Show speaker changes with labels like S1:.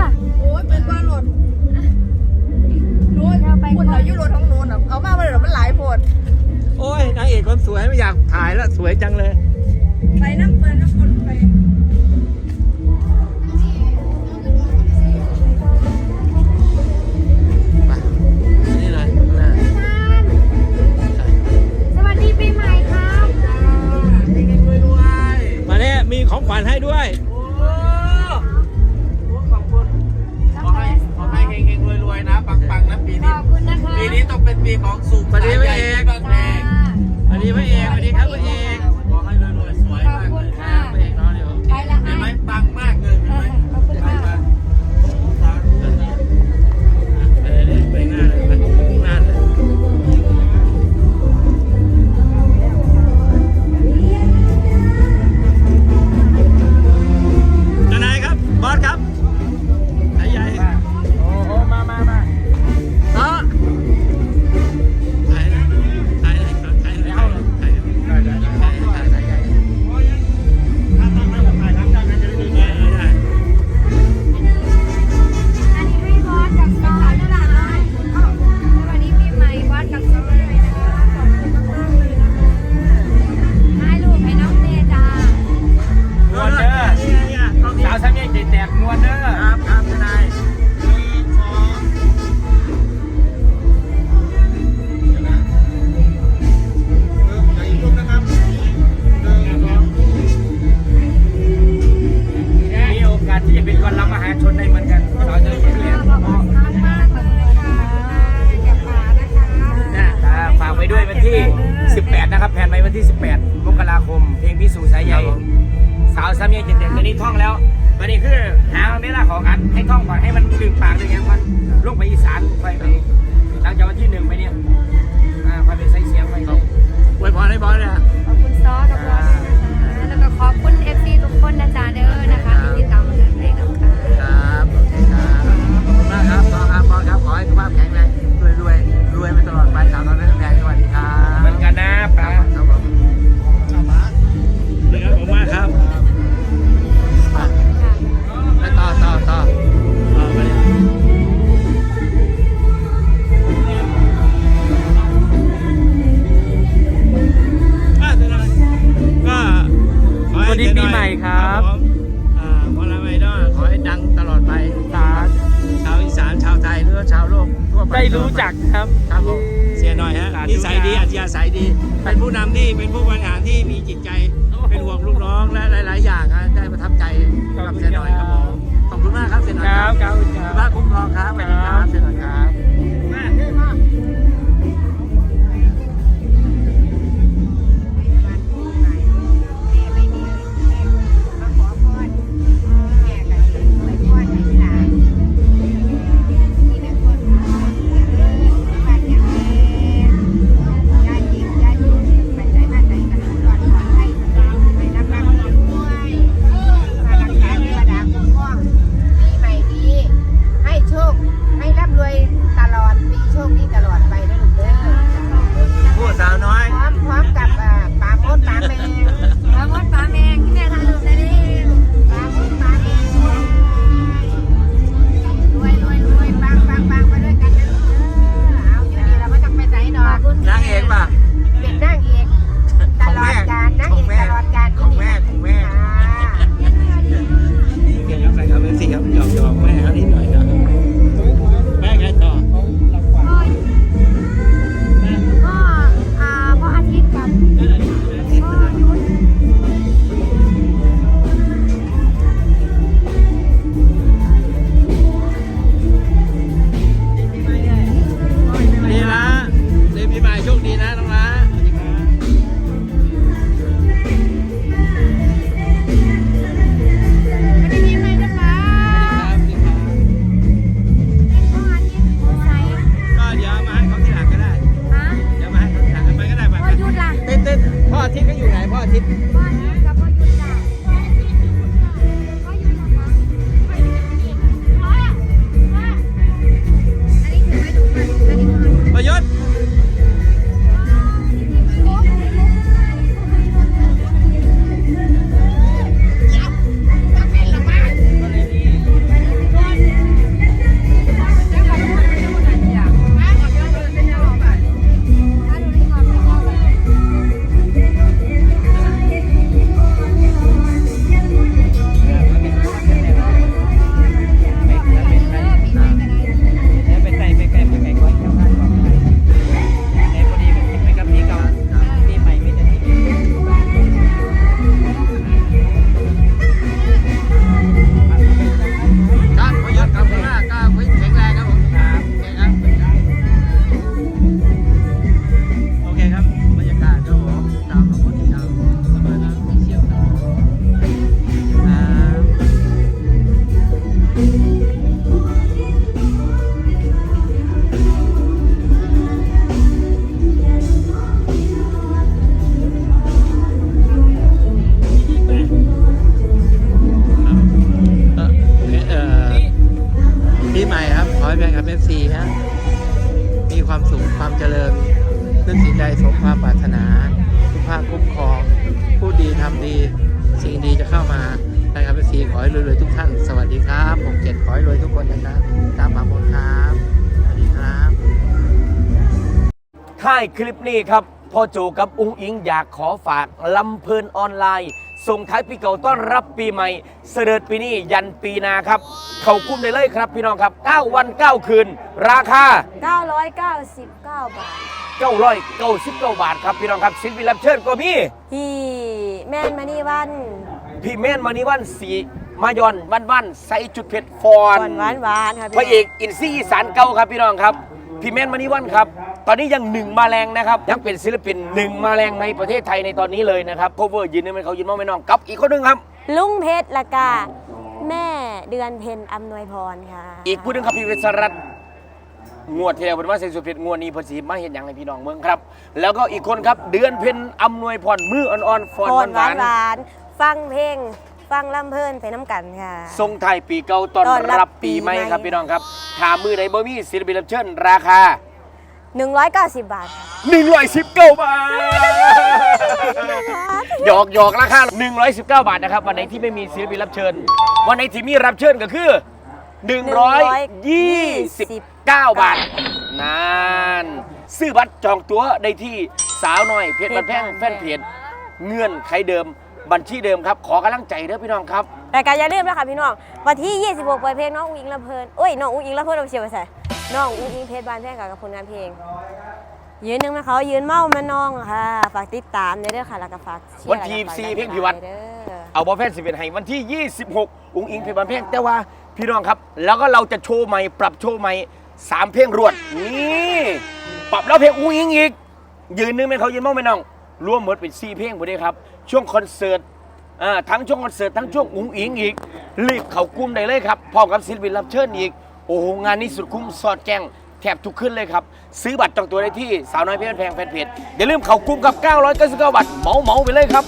S1: ล่ะโอ้ยเป็นว่ารถนู้นคุ
S2: ณเรา
S1: อยู่รถข
S3: องนู้นอะเอามาไปเลยมันหลายปวด
S2: โอ้ยนางเอกคนสวยไม่อยากถ่ายแล้วสวยจังเลย
S3: ไปน้ำเปิดน้ำ ไม่
S2: เอง
S4: แผ่นไว้วัน
S2: ที่
S4: 18 มกราคม เพลงพี่สู่สายใหญ่สาวซ้ำเยังเจ็ดเจ็ดวันนี้ท่องแล้ววันนี้คือหาเวลาของอัดให้ท่องก่อนให้มันลืมปากเลยไงมันลงไปอีสานไปไปหลังจากวันที่หนึ่งไปเนี่ยอ่าไปเป็นไซเสียงไปเลย
S2: อวยพรให้บอสเลยฮะ
S1: ขอบคุณซอกับบอแล้วก็ขอบคุณเอฟซี ครั
S2: บ ครับผมเสี
S4: ยหน่
S2: อยฮะนิ
S4: สั
S2: ย
S4: ดีอัจฉริ
S2: ยะ
S4: สา
S2: ยดี เป็นผู้นำที่เป็นผู้บริหารที่มีจิตใจ เป็นห่วงลูกน้องและหลาย ๆ อย่างฮะได้ประทับใจกับเสียหน่อยครับผมขอบคุณมากครับเสียหน่อย
S4: ครับ ครับ
S2: คุณพรคุ้มคอครับสวัสดีครับเสียหน่อยครับ
S3: น
S5: นะครับ ตามฝาบนครับ สวัสดีครับ
S4: ท้ายคลิปนี้ครับพ่อโจกับอุ้งอิงอยากขอฝากลำเพลินออนไลน์ ส่งท้ายปีเก่าต้อนรับปีใหม่ เสด็จปีนี้ยันปีนาครับ เขาคุ้มได้เลยครับพี่น้องครับ 9 วัน 9 คืน ราคา
S6: 999 บาท
S4: 999 บาทครับพี่น้องครับสิลปินรับเชิญก็มี
S6: พี่แม่นมานี่วัน
S4: พี่แม่นมานี่วันสี มายอนวันวันใส่จุดเผ็ดฟอ
S6: ก่อนนหวานหวานๆค่ะ
S4: พระเอกอินซี่อีสานเก่าครับพี่น้องครับพี่เมนมานิวันครับ ตอนนี้ยังหนึ่งมาแรงนะครับยังเป็นศิลปินหนึ่งมาแรงในประเทศไทยในตอนนี้เลยนะครับโคเวอร์ยืนนี่มันเขายืนมองไม่น้องกับอีกคนหนึงครับ
S6: ลุงเพชรละกาแม่เดือนเพ็ญอำนวยพรค่ะ
S4: อีกผู้หนึงครับพี่เวสรัตน์งวดที่แล้วเป็นว่าเซนสุดเผ็ดงวดนี้เพอสีมาเห็นอย่างให้พี่น้องเมืองครับ แล้วก็อีกคนครับเดือนเพ็ญอำนวยพรมืออ่อนๆฟอน
S6: พรหวาน
S4: ห
S6: ห
S4: วาน
S6: วานๆฟังเพลง ฟังลำเพลินไปน้ำกันค่ะ
S4: ๆทรงไทายปีเก่าตอน
S6: ต้อนรับ
S4: รับปีใหม่
S6: ปีใหม่
S4: ครับพี่น้องครับถามมือไหนบ่มีศิลปินรับเชิญราคา
S6: 190 บาทค่ะ
S4: 119 บาทหยอกหยอกราคา119 บาทนะครับวันไหนที่ไม่มีศิลปินรับเชิญ วันไหนที่มีรับเชิญก็คือ 129 บาทนานซื้อบัตรจองตั๋วได้ที่สาวน้อยเพจบันแพงแฟนเพจเงื่อนไขเดิม บัญชีเดิมครับ ขอกำลังใจเด้อพี่น้องครับ
S6: รายการอย่าลืมนะคะพี่น้องวันที่ 26ปล่อยเพลงน้องอุ้งอิงลำเพลินโอ้ยน้องอุ้งอิงลำเพลินเอาเชียวไปใส่น้องอุ้งอิงเพชรบานแพงกับผลงานเพลง ยืนหนึ่งนะเขายืนเมามาน้องค่ะ ฝากติดตามเด้อค่ะแล้วก็ฝากเชียร์
S4: วันที่
S6: แล้วก็ฝาก
S4: สี่
S6: ดัน
S4: เพลงพิวัตร
S6: เด้อ
S4: เอาบอลแฟนสิบเอ็ดให้วันที่ 26 อุ้งอิงเพลงบันเพลงแต่ว่าพี่น้องครับ แล้วก็เราจะโชว์ใหม่ปรับโชว์ใหม่สามเพลงรวดนี่ปรับแล้วเพลงอุ้งอิงอีก ยืนนึงไหมเขายืนมั่งไหมน้อง ร่วมหมดเป็นซี่เพลงหมดเลยครับ ช่วงคอนเสิร์ตอ่าทั้งช่วงคอนเสิร์ตทั้งช่วงอุ้งอิงอีก รีบเขากลุ้มได้เลยครับพร้อมกับศิลปินรับเชิญอีก โอ้โหงานนี้สุดคุ้มสอดแจ้งแทบทุกขึ้นเลยครับ ซื้อบัตรจองตัวได้ที่สาวน้อยเพชรแพงแฟนเพจอย่าลืมเขากลุ้มกับ 999บาทเหมาเหมาไปเลยครับ